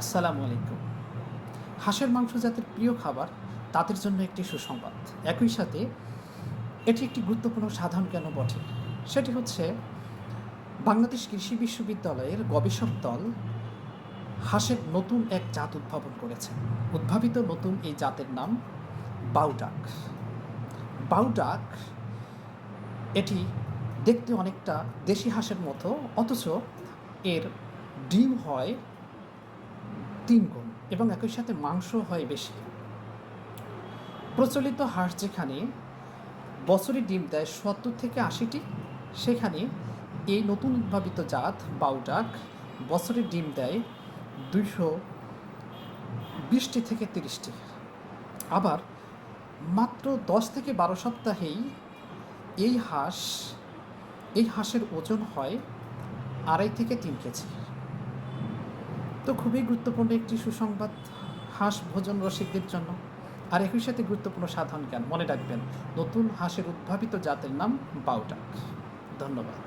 আসসালামু আলাইকুম। হাঁসের মাংস জাতের প্রিয় খাবার, তাদের জন্য একটি সুসংবাদ। একই সাথে এটি একটি গুরুত্বপূর্ণ সাধন কেন বটে? সেটি হচ্ছে বাংলাদেশ কৃষি বিশ্ববিদ্যালয়ের গবেষক দল হাঁসের নতুন এক জাত উদ্ভাবন করেছে। উদ্ভাবিত নতুন এই জাতের নাম বাউডাক। বাউডাক এটি দেখতে অনেকটা দেশি হাঁসের মতো, অথচ এর ডিম হয় তিন গুণ এবং একই সাথে মাংস হয় বেশি। প্রচলিত হাঁস যেখানে বছরে ডিম দেয় সত্তর থেকে আশিটি, সেখানে এই নতুন উদ্ভাবিত জাত বাউডাক বছরে ডিম দেয় দুইশো বিশটি থেকে তিরিশটি। আবার মাত্র দশ থেকে বারো সপ্তাহেই এই হাঁস, এই হাঁসের ওজন হয় আড়াই থেকে তিন কেজি। তো খুবই গুরুত্বপূর্ণ একটি সুসংবাদ হাঁস ভোজন রসিকদের জন্য। আর একই সাথে গুরুত্বপূর্ণ সাধন জ্ঞান। মনে রাখবেন, নতুন হাঁসের উদ্ভাবিত জাতের নাম বাউটাক। ধন্যবাদ।